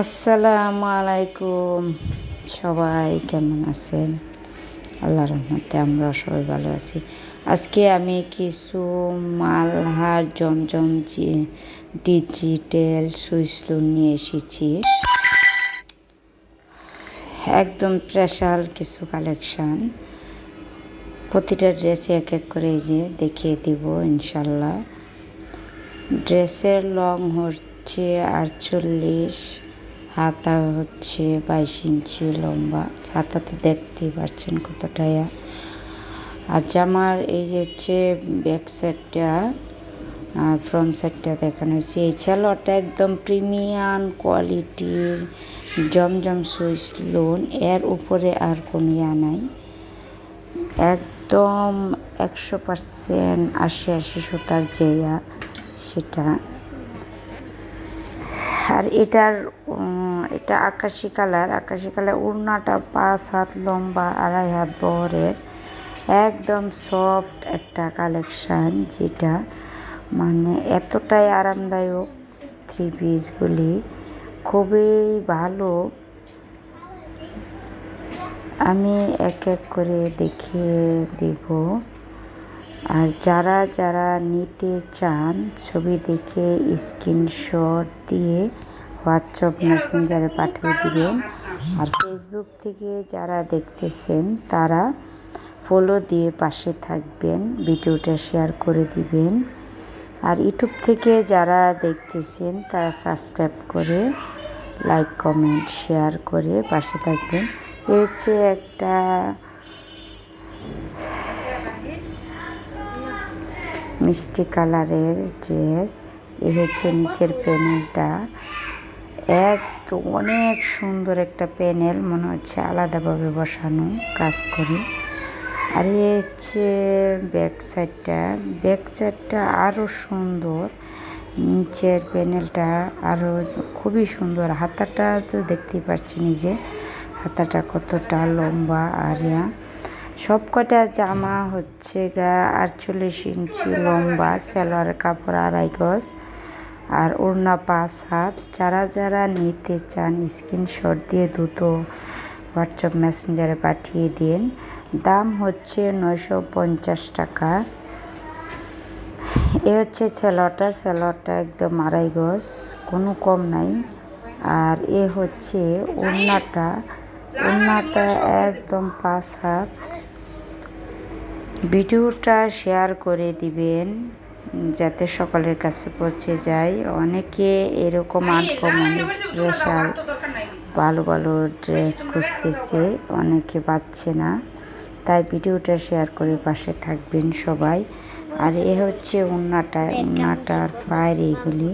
আসসালামু আলাইকুম। সবাই কেমন আছেন? আল্লাহ রহমতে আমরা সবাই ভালো আছি। আজকে আমি কিছু মালহার জমজম ডিজিটাল সুইসলুন নিয়ে এসেছি। একদম স্পেশাল কিছু কালেকশান প্রতিটা ড্রেসে এক এক করে যে দেখিয়ে দিব ইনশাল্লাহ। ড্রেসের লং হচ্ছে আটচল্লিশ, হাতা হচ্ছে বাইশ ইঞ্চি লম্বা। হাতা তো দেখতেই পারছেন কতটা আর জামার এই যে হচ্ছে ব্যাক সাইডটা ফ্রন্ট সাইডটা দেখানো হয়েছে। এই ছেলটা একদম প্রিমিয়াম কোয়ালিটির জমজম সুইস লোন এর উপরে আর কোনো ইয়া নাই। একদম একশো পার্সেন্ট আশি আশি সুতার যে ইয়া, সেটা আর এটার এটা আকাশি কালার। আকাশি কালার উড়নাটা পাঁচ হাত লম্বা, আড়াই হাত বহরের। একদম সফট একটা কালেকশান যেটা মানে এতটাই আরামদায়ক থ্রি পিসগুলি। খুবই ভালো। আমি এক এক করে দেখিয়ে দেব। আর যারা যারা নিতে চান ছবি দেখে স্ক্রিনশট দিয়ে হোয়াটসঅ্যাপ মেসেঞ্জারে পাঠিয়ে দিবেন। আর ফেসবুক থেকে যারা দেখতেছেন, তারা ফলো দিয়ে পাশে থাকবেন, ভিডিওটা শেয়ার করে দিবেন। আর ইউটিউব থেকে যারা দেখতেছেন, তারা সাবস্ক্রাইব করে লাইক কমেন্ট শেয়ার করে পাশে থাকবেন। এ হচ্ছে একটা মিষ্টি কালারের ড্রেস। এ হচ্ছে নিচের প্যানেলটা। এক অনেক সুন্দর একটা প্যানেল, মনে হচ্ছে আলাদাভাবে বসানো কাজ করি। আর এ হচ্ছে ব্যাক সাইডটা। ব্যাক সাইডটা আরও সুন্দর। নিচের প্যানেলটা আরও খুবই সুন্দর। হাতাটা তো দেখতেই পাচ্ছি নিজে হাতাটা কতটা লম্বা আর সব কটা জামা হচ্ছে গা আটচল্লিশ ইঞ্চি লম্বা, সেলোয়ার কাপড় আড়াই গজ আর ওড়না পাঁচ হাত। যারা যারা নিতে চান স্ক্রিনশট দিয়ে দ্রুত হোয়াটসঅ্যাপ মেসেঞ্জারে পাঠিয়ে দিন। দাম হচ্ছে নয়শো পঞ্চাশ টাকা। এ হচ্ছে ছেলটা ছেলটা একদম আড়াই গজ, কোনো কম নাই। আর এ হচ্ছে ওড়নাটা ওড়নাটা একদম পাঁচ হাত। ভিডিওটা শেয়ার করে দিবেন যাতে সকলের কাছে পৌঁছে যায় অনেকে এরকম আনকমন স্পেশাল ভালো ভালো ড্রেস খুঁজতেছে অনেকে পাচ্ছে না তাই ভিডিওটা শেয়ার করে পাশে থাকবেন সবাই আর এ হচ্ছে উন্নাটা উন্নাটার বাইরে এগুলি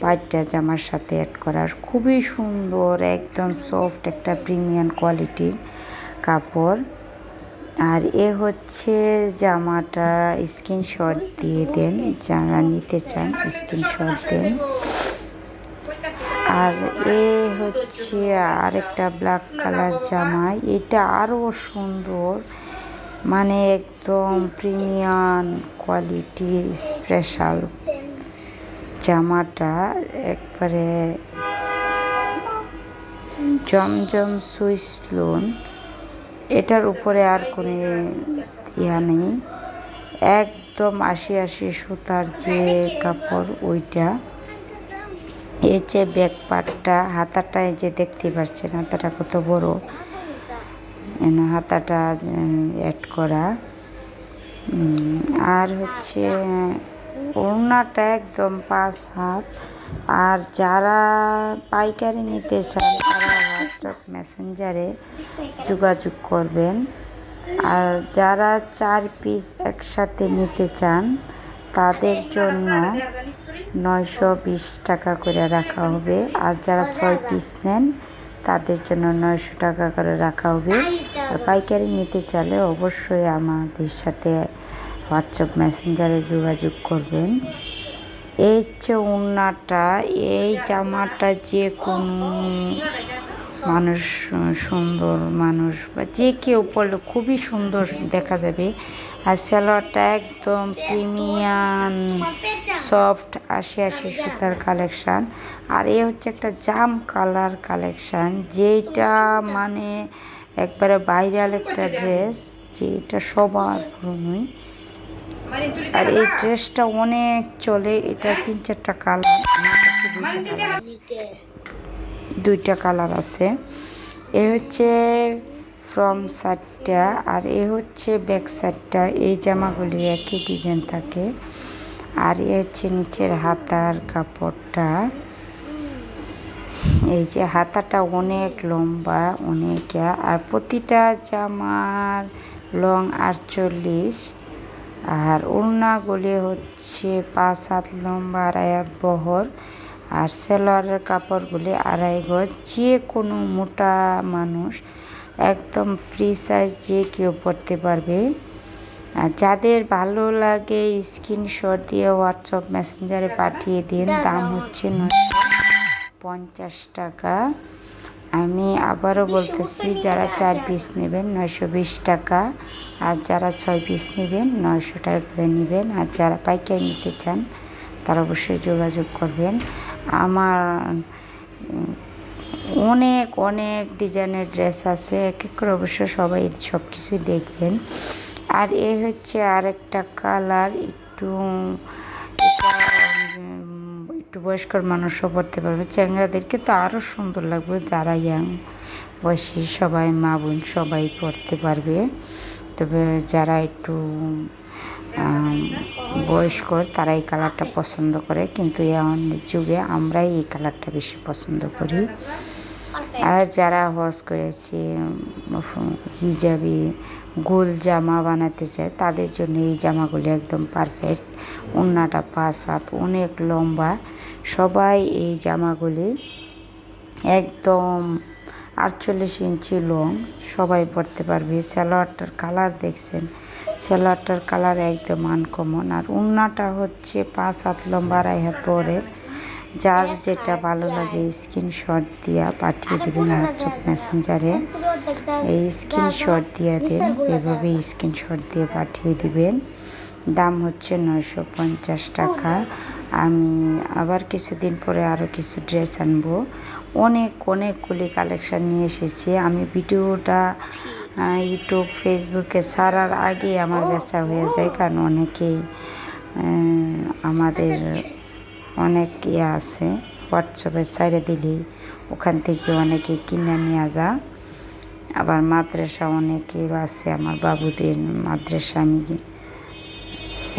পাইটটা জামার সাথে অ্যাড করার খুবই সুন্দর একদম সফট একটা প্রিমিয়াম কোয়ালিটির কাপড় আর এ হচ্ছে জামাটা স্ক্রিনশট দিয়ে দেন, যারা নিতে চান স্ক্রিনশট দেন। আর এ হচ্ছে আরেকটা ব্ল্যাক কালার জামা, এটা আরও সুন্দর মানে একদম প্রিমিয়াম কোয়ালিটির স্পেশাল জামাটা, একবারে জমজম সুইস লোন। এটার উপরে আর কোনো ইয়া নেই। একদম আশি আশি সুতার যে কাপড় ওইটা। এই যে ব্যাক পার্টটা হাতাটা এই যে দেখতে পাচ্ছেন হাতাটা কত বড়। হাতাটা অ্যাড করা। আর হচ্ছে, ওড়নাটা একদম পাঁচ হাত। আর যারা পাইকারি নিতে চান, তারা হোয়াটসঅ্যাপ মেসেঞ্জারে যোগাযোগ করবেন। আর যারা চার পিস একসাথে নিতে চান, তাদের জন্য নয়শো বিশ টাকা করে রাখা হবে। আর যারা ছয় পিস নেন, তাদের জন্য নয়শো টাকা করে রাখা হবে। আর পাইকারি নিতে চাইলে অবশ্যই আমাদের সাথে হোয়াটসঅ্যাপ মেসেঞ্জারে যোগাযোগ করবেন। এই হচ্ছে উন্নাটা, এই জামাটা যে কোনো মানুষ সুন্দর মানুষ বা যে কেউ পড়লে খুবই সুন্দর দেখা যাবে। আর সালোয়ারটা একদম প্রিমিয়াম, সফট, আশি আশি সুতার কালেকশান আর এ হচ্ছে একটা জাম কালার কালেকশান যেটা মানে একবারে ভাইরাল একটা ড্রেস যেটা সবার পুরনোই। আর এই ড্রেসটা অনেক চলে, এটা তিন চারটা কালার দুইটা কালার আছে। এ হচ্ছে ফ্রম সাইডটা আর এ হচ্ছে ব্যাক সাইডটা। এই জামাগুলি একই ডিজাইন থাকে। আর এ হচ্ছে নিচের হাতার কাপড়টা। এই যে হাতাটা অনেক লম্বা, অনেক, আর প্রতিটা জামার লং আটচল্লিশ। আর ওড়নাগুলি হচ্ছে পাঁচ হাত লম্বা আর এক বহর। আর সেলোয়ারের কাপড়গুলি আড়াই গজ যে কোনো মোটা মানুষ একদম ফ্রি সাইজ যে কেউ পরতে পারবে। আর যাদের ভালো লাগে স্ক্রিনশট দিয়ে হোয়াটসঅ্যাপ মেসেঞ্জারে পাঠিয়ে দিন, দাম হচ্ছে নয়শো পঞ্চাশ টাকা। আমি আবারও বলতেছি, যারা চার পিস নেবেন নয়শো বিশ টাকা, আর যারা ছয় পিস নেবেন নয়শো টাকা করে নেবেন, আর যারা পাইকারি নিতে চান, তারা অবশ্যই যোগাযোগ করবেন। আমার অনেক অনেক ডিজাইনের ড্রেস আছে, এক এক করে অবশ্য সবাই সব কিছুই দেখবেন। আর এ হচ্ছে আরেকটা কালার, একটু একটু বয়স্কর মানুষও পড়তে পারবে। চ্যাংরাদেরকে তো আরও সুন্দর লাগবে যারা ইয়াং বয়সী সবাই, মা বোন সবাই পড়তে পারবে। তবে যারা একটু বয়স্কর তারা এই কালারটা পছন্দ করে। কিন্তু এখন যুগে আমরাই এই কালারটা বেশি পছন্দ করি। আর যারা হজ করেছে হিজাবি, গোল জামা বানাতে চায়, তাদের জন্য এই জামাগুলি একদম পারফেক্ট ওড়নাটা পাঁচ হাত, অনেক লম্বা। সবাই এই জামাগুলি একদম আটচল্লিশ ইঞ্চি লং সবাই পরতে পারবে। সালোয়ারটার কালার দেখছেন সালোয়ারটার কালার একদম আনকমন আর উন্নাটা হচ্ছে পাঁচ হাত লম্বা আড়াই হাত যার যেটা ভালো লাগে স্ক্রিনশট দিয়া পাঠিয়ে দেবেন হোয়াটসঅ্যাপ মেসেঞ্জারে এই স্ক্রিনশট দিয়ে দেন, এভাবে স্ক্রিনশট দিয়ে পাঠিয়ে দিবেন। দাম হচ্ছে নয়শো পঞ্চাশ টাকা। আমি আবার কিছুদিন পরে আরও কিছু ড্রেস আনব। অনেক, অনেকগুলি কালেকশান নিয়ে এসেছি। আমি ভিডিওটা ইউটিউব ফেসবুকে ছাড়ার আগে আমার বেচা হয়ে যায়, কারণ অনেকেই আমাদের অনেক ইয়ে আছে হোয়াটসঅ্যাপে সাইডে দিলেই ওখান থেকে অনেকে কিনে নিয়ে যা আবার মাদ্রাসা অনেকেই আছে, আমার বাবুদের মাদ্রাসা আমি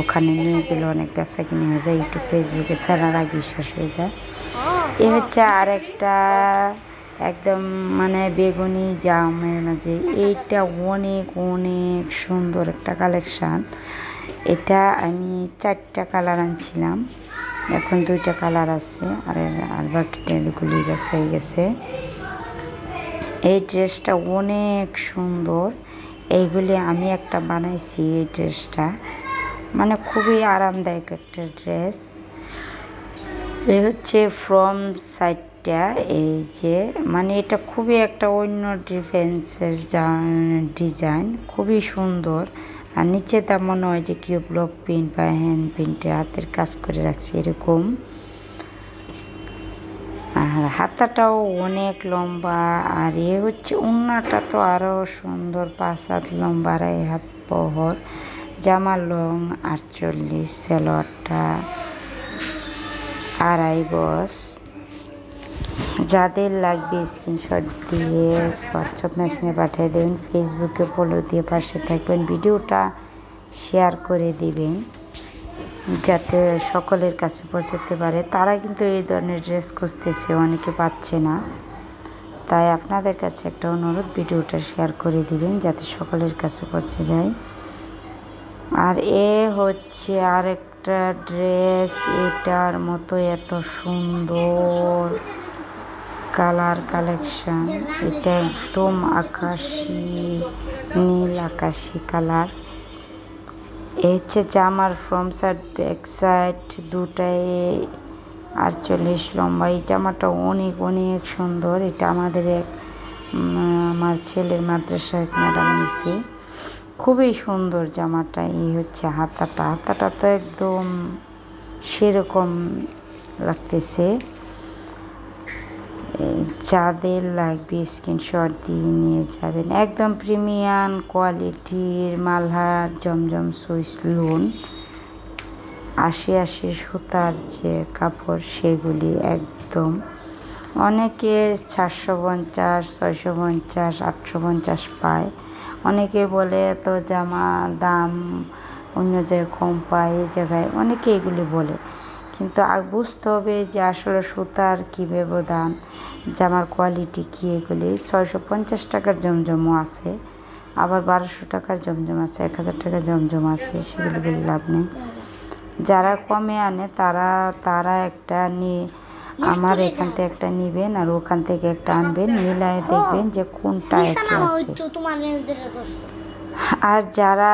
ওখানে নিয়ে গেলে অনেক বেচা কিনে হয়ে যায় ইউটিউব ফেসবুকে ছাড়ার আগে শেষ হয়ে যায়। এ হচ্ছে আরেকটা একদম মানে বেগুনি, জামের মাঝে এইটা অনেক অনেক সুন্দর একটা কালেকশান এটা আমি চারটা কালার আনছিলাম। এখন দুইটা কালার আছে, আর আর বাকিটাগুলি বেশ হয়ে গেছে। এই ড্রেসটা অনেক সুন্দর। এইগুলি আমি একটা বানাইছি এই ড্রেসটা মানে খুবই আরামদায়ক একটা ড্রেস এ হচ্ছে ফ্রম সাইডটা এই যে মানে এটা খুবই একটা অন্য ডিফেন্সের ডিজাইন, খুবই সুন্দর। আর নিচে তা মনে হয় যে কেউ ব্লক প্রিন্ট বা হ্যান্ড প্রিন্টে হাতের কাজ করে রাখছে এরকম। আর হাতাটাও অনেক লম্বা, আর এ হচ্ছে উন্নাটা তো আরও সুন্দর পাঁচ হাত লম্বা, আড়াই হাত বহর জামার লং, আটচল্লিশ, সেলোয়ারটা, আড়াই গজ। যাদের লাগবে স্ক্রিনশট দিয়ে হোয়াটসঅ্যাপ মেসেজে পাঠিয়ে দেবেন ফেসবুকে ফলো দিয়ে পাশে থাকবেন, ভিডিওটা শেয়ার করে দিবেন, যাতে সকলের কাছে পৌঁছাতে পারে। তারা কিন্তু এই ধরনের ড্রেস খুঁজতেছে, অনেকে পাচ্ছে না। তাই আপনাদের কাছে একটা অনুরোধ, ভিডিওটা শেয়ার করে দিবেন, যাতে সকলের কাছে পৌঁছে যায়। আর এ হচ্ছে আরেকটা ড্রেস এটার মতো এত সুন্দর। Colour collection. এটা একদম আকাশি, নীল আকাশি কালার। এই হচ্ছে জামার ফ্রম সাইড, ব্যাক সাইড, দুটাই আটচল্লিশ লম্বা। এই জামাটা অনেক অনেক সুন্দর। এটা আমাদের এক আমার ছেলের মাদ্রাসায় ম্যাডাম নিছে। খুবই সুন্দর জামাটা। এই হচ্ছে হাতাটা। হাতাটা তো একদম সেরকম লাগতেছে। যাদের লাগবে স্ক্রিনশট দিয়ে নিয়ে যাবেন। একদম প্রিমিয়াম কোয়ালিটির মালহার জমজম সুইস লোন আশি আশি সুতার যে কাপড় সেগুলি একদম। অনেকে চারশো পঞ্চাশ, ছয়শো পঞ্চাশ, আটশো পঞ্চাশ পায়। অনেকে বলে তো জামা দাম অন্য জায়গায় কম পায় এই জায়গায় অনেকে এগুলি বলে। কিন্তু বুঝতে হবে যে আসলে সুতার কী ব্যবধান জামার কোয়ালিটি কী এগুলি। ছয়শো পঞ্চাশ টাকার জমজমও আছে আবার বারোশো টাকার জমজম আছে এক হাজার টাকার জমজম আছে সেগুলি বলে লাভ নেই। যারা কমে আনে তারা তারা একটা নিয়ে আমার এখান থেকে একটা নিবেন আর ওখান থেকে একটা আনবেন মিলায় দেখবেন যে কোনটা একই আছে। আর যারা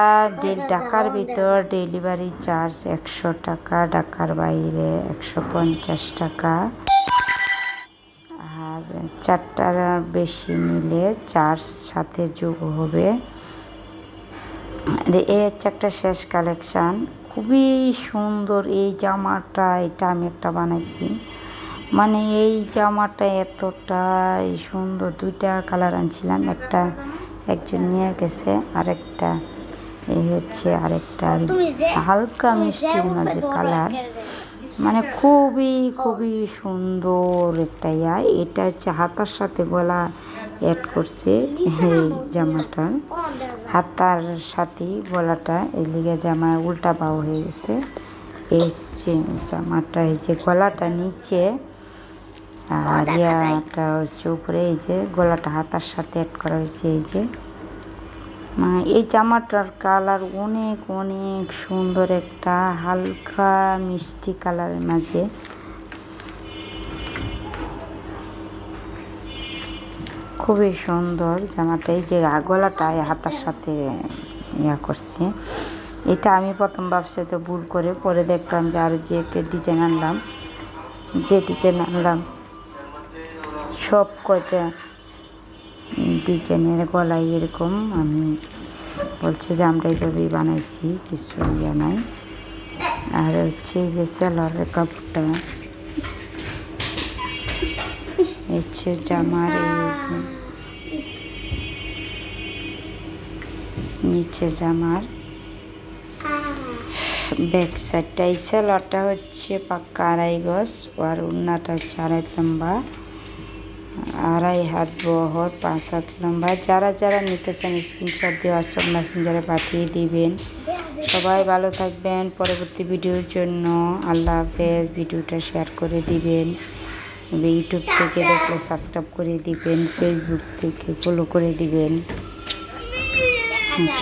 ঢাকার ভিতর ডেলিভারি চার্জ একশো টাকা, ঢাকার বাইরে একশো পঞ্চাশ টাকা। আর চারটার বেশি নিলে চার্জ সাথে যোগ হবে। এই হচ্ছে একটা শেষ কালেকশান। খুবই সুন্দর এই জামাটা, এটা আমি একটা বানাইছি। মানে এই জামাটা এতটাই সুন্দর। দুইটা কালার আনছিলাম, একটা একজন নিয়ে গেছে আরেকটা এই হচ্ছে আরেকটা হালকা মিষ্টির মাঝে কালার। মানে খুবই খুবই সুন্দর একটা ইয়া। এটা হচ্ছে হাতার সাথে গলা অ্যাড করছে এই জামাটা। হাতার সাথে গলাটা এই লিগে জামা উল্টা পাও হয়ে গেছে। এই হচ্ছে জামাটা এই যে গলাটা নিচে আর ইয়াটা হচ্ছে উপরে এই যে গলাটা হাতার সাথে অ্যাড করা হয়েছে এই যে। মানে এই জামাটার কালার অনেক অনেক সুন্দর একটা হালকা মিষ্টি কালারের মাঝে। খুবই সুন্দর জামাটা এই যে গলাটা হাতার সাথে ইয়া করছে। এটা আমি প্রথম ব্যবসাতে ভুল করে পরে দেখলাম যে আর যে একটা ডিজাইন আনলাম যে ডিজাইন আনলাম সব কয়টা ডিজাইনের গলায় এরকম, আমি বলছে যে আমরা এইভাবেই বানাইছি, কিছু ইয়ে নাই। আর হচ্ছে যে সেলারের কাপড়টা হচ্ছে জামার নিচে জামার ব্যাক সাইডটা, এই সেলারটা হচ্ছে পাক্কা আড়াই গজ, আর উন্নাটা হচ্ছে আড়াই লম্বা। আড়াই হাত বহর, পাঁচ হাত লম্বা। যারা যারা নিতে চান স্ক্রিনশট দিয়ে হোয়াটসঅ্যাপ মেসেঞ্জারে পাঠিয়ে দিবেন। সবাই ভালো থাকবেন। পরবর্তী ভিডিওর জন্য আল্লাহ হাফেজ। ভিডিওটা শেয়ার করে দিবেন। ইউটিউব থেকে দেখলে সাবস্ক্রাইব করে দিবেন। ফেসবুক থেকে ফলো করে দিবেন।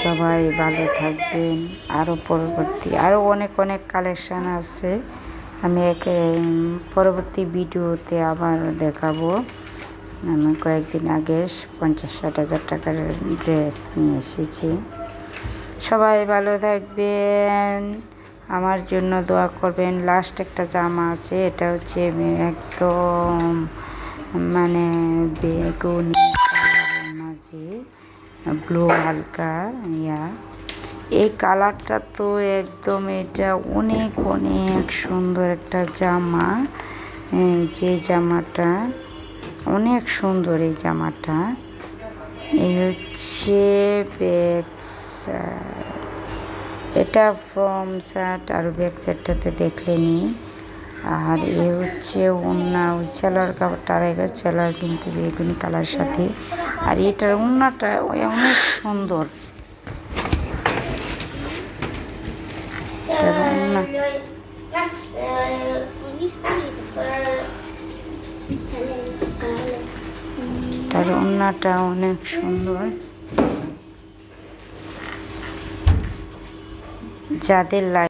সবাই ভালো থাকবেন। আরও পরবর্তী আরও অনেক অনেক কালেকশান আছে। আমি একে পরবর্তী ভিডিওতে আবার দেখাবো। আমি কয়েকদিন আগে পঞ্চাশ ষাট হাজার টাকার ড্রেস নিয়ে এসেছি। সবাই ভালো থাকবেন, আমার জন্য দোয়া করবেন। লাস্ট একটা জামা আছে, এটা হচ্ছে একদম মানে বেগুনি মাঝে, ব্লু হালকা, ইয়া। এই কালারটা তো একদম এটা অনেক অনেক সুন্দর একটা জামা। যে জামাটা অনেক সুন্দর এই জামাটা। এই হচ্ছে ব্যাক এটা ফ্রম শার্ট আর ব্যাক সাইডটাতে দেখলেনি আর এ হচ্ছে উন্না ওই সেলার কাপড়টা আড়াই গজ সেলার কিন্তু বেগুনি কালার সাথে। আর এটার উন্নাটা অনেক সুন্দর। এটার এটার অনেক সুন্দর। যাদের লাগ